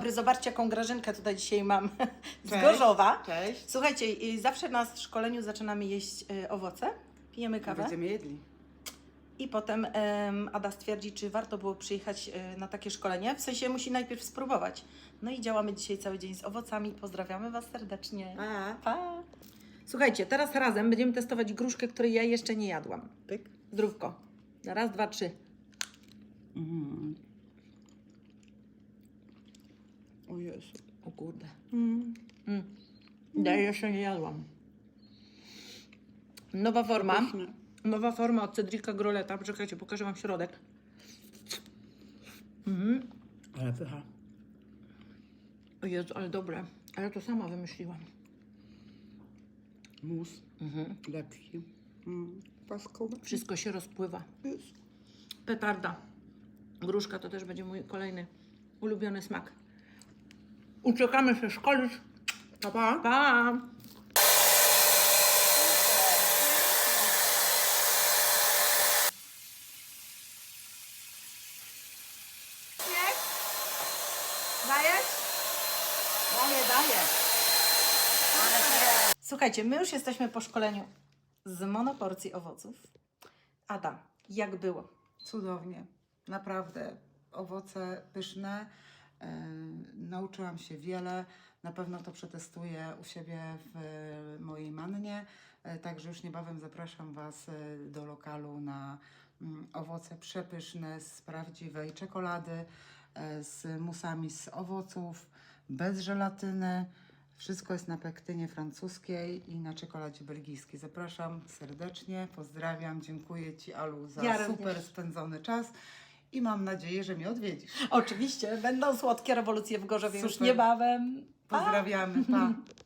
Dobry, Zobaczcie, jaką grażynkę tutaj dzisiaj mam z Cześć. Gorzowa. Cześć. Słuchajcie, y, zawsze na szkoleniu zaczynamy jeść y, owoce, pijemy kawę Będziemy jedli. i potem em, Ada stwierdzi, czy warto było przyjechać y, na takie szkolenie. W sensie musi najpierw spróbować. No i działamy dzisiaj cały dzień z owocami. Pozdrawiamy Was serdecznie. A, Pa! Słuchajcie, teraz razem będziemy testować gruszkę, której ja jeszcze nie jadłam. pyk. Zdrówko. Na raz, dwa, trzy. Mm. O Jezu. O kurde. Mm. Mm. Ja jej jeszcze nie jadłam. Nowa forma. Pyszne. Nowa forma od Cedrika Groleta. Poczekajcie, pokażę Wam środek. Mhm. Ale pycha. O Jezu, ale dobre. Ale to sama wymyśliłam. Mus. Mhm. Lepszy. Mm. Paskowe. Wszystko się rozpływa. Jezu. Petarda. Gruszka to też będzie mój kolejny ulubiony smak. Uciekamy się szkolić. Pa, pa. Pa! Dajesz? Daję, daję. Słuchajcie, my już jesteśmy po szkoleniu z monoporcji owoców. Ada, jak było? Cudownie. Naprawdę. Owoce pyszne. Nauczyłam się wiele. Na pewno to przetestuję u siebie w e, mojej mannie. E, Także już niebawem zapraszam Was e, do lokalu na mm, owoce przepyszne z prawdziwej czekolady, z musami z owoców, bez żelatyny. Wszystko jest na pektynie francuskiej i na czekoladzie belgijskiej. Zapraszam serdecznie, pozdrawiam, dziękuję Ci Alu za Ja również. super spędzony czas i mam nadzieję, że mnie odwiedzisz. Oczywiście, będą słodkie rewolucje w Gorzowie już Super. niebawem. Pa! Pozdrawiamy, pa.